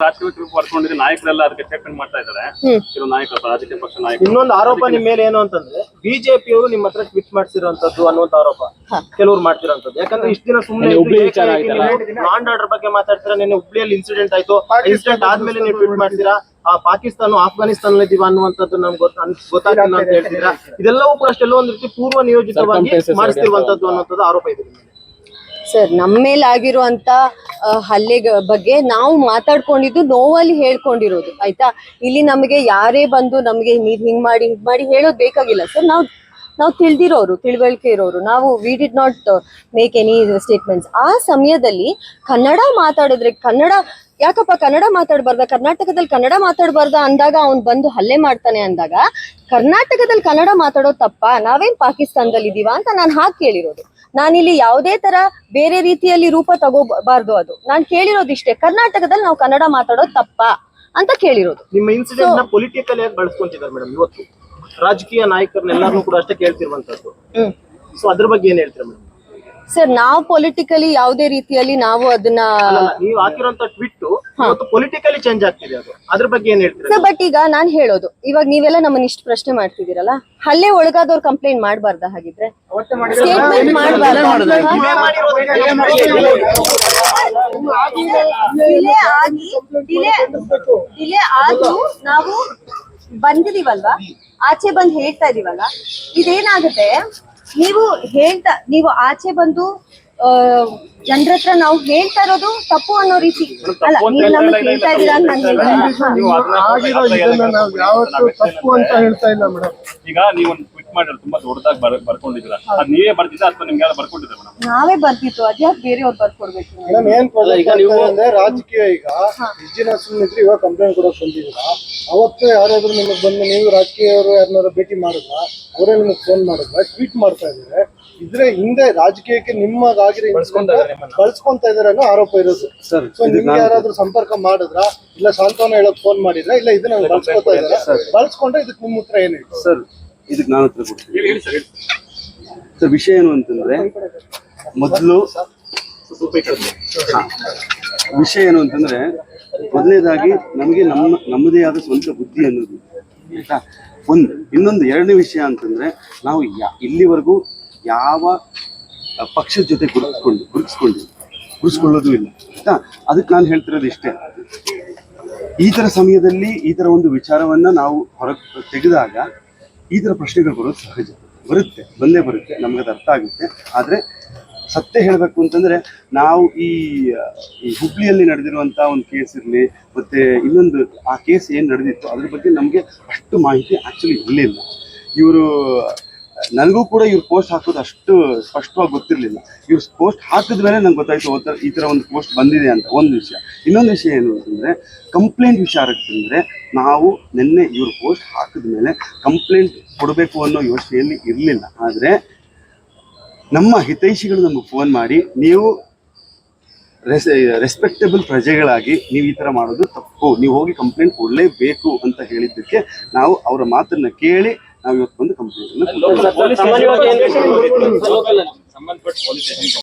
ರಾಜಕೀಯ ಟ್ರಿಪ್ ಬರ್ಕೊಂಡಿದ್ರೆ ನಾಯಕರೆಲ್ಲ ಅದಕ್ಕೆ ಸ್ಟೇಟ್ಮೆಂಟ್ ಮಾಡ್ತಾ ಇದ್ದಾರೆ. ಹ್ಮ್. ಕೆಲವು ನಾಯಕರು ರಾಜಕೀಯ ಪಕ್ಷ ನಾಯಕರು. ಇನ್ನೊಂದು ಆರೋಪ ನಿಮ್ ಮೇಲೆ ಏನು ಅಂತಂದ್ರೆ ಬಿಜೆಪಿ ಅವರು ನಿಮ್ಮ ಹತ್ರ ಟ್ವಿಟ್ ಮಾಡ್ತಿರೋಂತದ್ದು ಅನ್ನುವಂತ ಆರೋಪ. ಕೆಲವರು ಮಾಡ್ತಿರೋಂತದ್ದು ಯಾಕಂದ್ರೆ ಇಷ್ಟ ದಿನ ಸುಮ್ಮನೆ ಹುಬ್ಳಿ ವಿಚಾರ ಆಯ್ತಲ್ಲ? ಲಾಂಡ್ ಆರ್ಡರ್ ಬಗ್ಗೆ ಮಾತಾಡ್ತೀರಾ? ನಿನ್ನೆ ಹುಬ್ಳಿಯಲ್ಲಿ ಇನ್ಸಿಡೆಂಟ್ ಆಯ್ತು. ಇನ್ಸಿಡೆಂಟ್ ಆದ್ಮೇಲೆ ನೀವು ಟ್ವಿಟ್ ಮಾಡ್ತೀರಾ? ಆ ಪಾಕಿಸ್ತಾನ ಆಫ್ಘಾನಿಸ್ತಾನ ಇದೀವ ಅನ್ನುವಂಥದ್ದು ನಮ್ಗೆ ಗೊತ್ತ ಅನ್- ಗೊತ್ತಾಗಿಲ್ಲ ಅಂತ ಹೇಳ್ತೀರಾ ಇದೆಲ್ಲವೂ ಕೂಡ ಅಷ್ಟೆಲ್ಲೋ ಒಂದ್ ರೀತಿ ಪೂರ್ವ ನಿಯೋಜಿತವಾಗಿ ಮಾಡಿಸ್ತಿರುವಂತದ್ದು ಅನ್ನುವಂಥದ್ದು ಆರೋಪ ಇದೆ. ಸರ್ ನಮ್ಮ ಮೇಲೆ ಆಗಿರುವಂತ ಹಲ್ಲೆ ಬಗ್ಗೆ ನಾವು ಮಾತಾಡ್ಕೊಂಡಿದ್ದು ನೋವಲ್ಲಿ ಹೇಳ್ಕೊಂಡಿರೋದು, ಆಯ್ತಾ? ಇಲ್ಲಿ ನಮಗೆ ಯಾರೇ ಬಂದು ನಮಗೆ ನೀವ್ ಹಿಂಗ್ ಮಾಡಿ ಹಿಂಗ್ ಮಾಡಿ ಹೇಳೋದ್ ಬೇಕಾಗಿಲ್ಲ ಸರ್. ನಾವು ನಾವು ತಿಳಿದಿರೋರು, ತಿಳುವಳಿಕೆ ಇರೋರು, ನಾವು we did not make any statements ಆ ಸಮಯದಲ್ಲಿ ಕನ್ನಡ ಮಾತಾಡಿದ್ರೆ, ಕನ್ನಡ, ಯಾಕಪ್ಪ ಕನ್ನಡ ಮಾತಾಡಬಾರ್ದ? ಕರ್ನಾಟಕದಲ್ಲಿ ಕನ್ನಡ ಮಾತಾಡಬಾರ್ದ ಅಂದಾಗ ಅವ್ನು ಬಂದು ಹಲ್ಲೆ ಮಾಡ್ತಾನೆ ಅಂದಾಗ, ಕರ್ನಾಟಕದಲ್ಲಿ ಕನ್ನಡ ಮಾತಾಡೋ ತಪ್ಪ? ನಾವೇನ್ ಪಾಕಿಸ್ತಾನದಲ್ಲಿ ಇದೀವ ಅಂತ ನಾನು ಹಾಕಿ ಕೇಳಿರೋದು. ನಾನಿಲ್ಲಿ ಯಾವುದೇ ತರ ಬೇರೆ ರೀತಿಯಲ್ಲಿ ರೂಪ ತಗೋಬಾರ್ದು ಅದು. ನಾನು ಕೇಳಿರೋದು ಇಷ್ಟೇ ಕರ್ನಾಟಕದಲ್ಲಿ ನಾವು ಕನ್ನಡ ಮಾತಾಡೋದು ತಪ್ಪ ಅಂತ ಕೇಳಿರೋದು. ನಿಮ್ಮ ಇನ್ಸಿಡೆಂಟ್ನ ಪೊಲಿಟಿಕಲ್ ಆಗಿ ಬಳಸ್ಕೊಂತಿದ್ದಾರೆ ಮೇಡಮ್ ಇವತ್ತು? ರಾಜಕೀಯ ನಾಯಕರನ್ನೆಲ್ಲರೂ ಕೂಡ ಅಷ್ಟೇ ಕೇಳ್ತಿರುವಂತದ್ದು. ಸೊ ಅದ್ರ ಬಗ್ಗೆ ಏನ್ ಹೇಳ್ತೀರಾ ಮೇಡಮ್ ಸರ್ ನಾವು ಪೊಲಿಟಿಕಲಿ ಯಾವುದೇ ರೀತಿಯಲ್ಲಿ ನಾವು ಅದನ್ನ ನೀವು ಹಾಕಿರೋಂತ ಟ್ವಿಟ್ ಇವತ್ತು ಪೊಲಿಟಿಕಲಿ ಚೇಂಜ್ ಆಗ್ತಿದೆ ಅದು. ಅದ್ರ ಬಗ್ಗೆ ಏನ್ ಹೇಳ್ತೀರಾ ಸರ್ ಬಟ್ ಈಗ ನಾನ್ ಹೇಳೋದು ಇವಾಗ ನೀವೆಲ್ಲ ನಮ್ಮನ್ನ ಇಷ್ಟು ಪ್ರಶ್ನೆ ಮಾಡ್ತಿದ್ದೀರಲ್ಲ ಅಲ್ಲೇ ಒಳಗಾದವ್ರು ಕಂಪ್ಲೇಂಟ್ ಮಾಡಬಾರ್ದ ಹಾಗಿದ್ರೆ? ಸ್ಟೇಟ್ಮೆಂಟ್ ಡಿಲೇ ಆಗಿ ಡಿಲೇ ಡಿಲೇ ಆದ್ರೂ ನಾವು ಬಂದಿದೀವಲ್ವಾ? ಆಚೆ ಬಂದು ಹೇಳ್ತಾ ಇದೀವಲ್ಲ? ಇದೇನಾಗುತ್ತೆ? ನೀವು ಹೇಳ್ತಾ ನೀವು ಆಚೆ ಬಂದು ಜನರ ಹತ್ರ ನಾವು ಹೇಳ್ತಾ ಇರೋದು ತಪ್ಪು ಅನ್ನೋ ರೀತಿ. ಅಲ್ಲ ನೀವು ನಮ್ಗೆ ಹೇಳ್ತಾ ಇದೀರಾ ಅಂತ ನಾನು ಹೇಳ್ತಾ ಆಗಿರೋ ಇದನ್ನ ನಾವು ಯಾವತ್ತೂ ತಪ್ಪು ಅಂತ ಹೇಳ್ತಾ ಇಲ್ಲ ಮೇಡಮ್. ಈಗ ನೀವು ಒಂದು ಟ್ವಿಟ್ ಮಾಡಿದ್ರೆ ತುಂಬಾ ದೊಡ್ಡದಾಗಿ ಬರ್ ಬರ್ಕೊಂಡಿದ್ದೀರಾ? ಅದ್ ನೀವೇ ಬರ್ತಿದ್ದ ಅಥವಾ ನಿಮ್ಗೆ ಯಾರು ಬರ್ಕೊಂಡಿದ್ರೆ ಮೇಡಮ್? ನಾವೇ ಬರ್ದಿತ್ತು ಅದ್ಯಾಕೆ ಬೇರೆಯವ್ರು ಬರ್ಕೊಡ್ಬೇಕು? ಮೇಡಮ್ ಏನ್ ಈಗ ನೀವು ಅಂದ್ರೆ ರಾಜಕೀಯ ಈಗ ಸುಮ್ಮನೆ ಸುಮ್ಮನಿದ್ರೆ ಇವಾಗ ಕಂಪ್ಲೇಂಟ್ ಕೊಡಕ್ ಬಂದಿದ್ದೀರಾ? ಅವತ್ತು ಯಾರಾದ್ರೂ ನಿಮಗೆ ಬಂದು ನೀವು ರಾಜಕೀಯವರು ಯಾರನ್ನಾರು ಭೇಟಿ ಮಾಡಿದ್ರ? ಅವರೇ ನಿಮಗೆ ಫೋನ್ ಮಾಡಿದ್ರ? ಟ್ವೀಟ್ ಮಾಡ್ತಾ ಇದ್ದಾರೆ. ಇದ್ರೆ ಹಿಂದೆ ರಾಜಕೀಯಕ್ಕೆ ನಿಮ್ಮ ಬಳಸ್ಕೊಂತ ಇದಾರೆ ಅನ್ನೋ ಆರೋಪ ಇರೋದು. ಸರ್ ಸೊ ನಿಮ್ಗೆ ಯಾರಾದ್ರೂ ಸಂಪರ್ಕ ಮಾಡಿದ್ರ? ಇಲ್ಲ ಸಾಂತ್ವನ ಹೇಳಕ್ ಫೋನ್ ಮಾಡಿದ್ರ? ಇಲ್ಲ ಇದನ್ನ ಬಳಸ್ಕೊತಾ ಇದಾರೆ? ಬಳಸ್ಕೊಂಡ್ರೆ ಇದಕ್ಕೆ ನಿಮ್ಮ ಉತ್ತರ ಏನು ಸರ್ ಇದಕ್ಕೆ ನಾನು ಉತ್ತರ ಕೊಡ್ತೀನಿ. ಸರ್ ವಿಷಯ ಏನು ಅಂತಂದ್ರೆ ಮೊದಲು ವಿಷಯ ಏನು ಅಂತಂದ್ರೆ ಮೊದಲನೇದಾಗಿ ನಮಗೆ ನಮ್ಮ ನಮ್ಮದೇ ಆದ ಸ್ವಂತ ಬುದ್ಧಿ ಅನ್ನೋದು. ಆಯ್ತಾ? ಒಂದು ಇನ್ನೊಂದು ಎರಡನೇ ವಿಷಯ ಅಂತಂದ್ರೆ ನಾವು ಯಾ ಇಲ್ಲಿವರೆಗೂ ಯಾವ ಪಕ್ಷದ ಜೊತೆ ಗುರುತಿಸ್ಕೊಂಡು ಗುರುತಿಸ್ಕೊಂಡು, ಗುರುತಿಸ್ಕೊಳ್ಳೋದು ಇಲ್ಲ. ಆಯ್ತಾ? ಅದಕ್ಕೆ ನಾನು ಹೇಳ್ತಿರೋದು ಇಷ್ಟೇ. ಈ ಥರ ಸಮಯದಲ್ಲಿ ಈ ಥರ ಒಂದು ವಿಚಾರವನ್ನ ನಾವು ಹೊರ ತೆಗೆದಾಗ ಈ ಥರ ಪ್ರಶ್ನೆಗಳು ಬರೋದು ಸಹಜ. ಬರುತ್ತೆ, ಬಂದೇ ಬರುತ್ತೆ, ನಮ್ಗೆ ಅದು ಅರ್ಥ ಆಗುತ್ತೆ. ಆದರೆ ಸತ್ಯ ಹೇಳಬೇಕು ಅಂತಂದ್ರೆ ನಾವು ಈ ಈ ಹುಬ್ಳಿಯಲ್ಲಿ ನಡೆದಿರುವಂಥ ಒಂದು ಕೇಸ್ ಇರಲಿ, ಮತ್ತೆ ಇನ್ನೊಂದು ಆ ಕೇಸ್ ಏನು ನಡೆದಿತ್ತು ಅದ್ರ ಬಗ್ಗೆ ನಮಗೆ ಅಷ್ಟು ಮಾಹಿತಿ ಆಕ್ಚುಲಿ ಇರಲಿಲ್ಲ. ಇವರು ನನಗೂ ಕೂಡ ಇವ್ರು ಪೋಸ್ಟ್ ಹಾಕೋದು ಅಷ್ಟು ಸ್ಪಷ್ಟವಾಗಿ ಗೊತ್ತಿರಲಿಲ್ಲ. ಇವ್ರು ಪೋಸ್ಟ್ ಹಾಕಿದ ಮೇಲೆ ನಂಗೆ ಗೊತ್ತಾಯ್ತು ಈ ಥರ ಒಂದು ಪೋಸ್ಟ್ ಬಂದಿದೆ ಅಂತ ಒಂದು ವಿಷಯ. ಇನ್ನೊಂದು ವಿಷಯ ಏನು ಅಂತಂದರೆ ಕಂಪ್ಲೇಂಟ್ ವಿಚಾರಕ್ಕೆ ಅಂದರೆ ನಾವು ನಿನ್ನೆ ಇವ್ರು ಪೋಸ್ಟ್ ಹಾಕಿದ ಮೇಲೆ ಕಂಪ್ಲೇಂಟ್ ಕೊಡಬೇಕು ಅನ್ನೋ ಯೋಚನೆಯಲ್ಲಿ ಇರಲಿಲ್ಲ. ಆದರೆ ನಮ್ಮ ಹಿತೈಷಿಗಳು ನಮಗೆ ಫೋನ್ ಮಾಡಿ, ನೀವು ರೆಸ್ ರೆಸ್ಪೆಕ್ಟಬಲ್ ಪ್ರಜೆಗಳಾಗಿ ನೀವು ಈ ಥರ ಮಾಡೋದು ತಪ್ಪು. ನೀವು ಹೋಗಿ ಕಂಪ್ಲೇಂಟ್ ಕೊಡಲೇಬೇಕು ಅಂತ ಹೇಳಿದ್ದಕ್ಕೆ ನಾವು ಅವರ ಮಾತನ್ನು ಕೇಳಿ ನಾವು ಇವತ್ತು ಬಂದು ಕಂಪ್ಲೇಂಟ್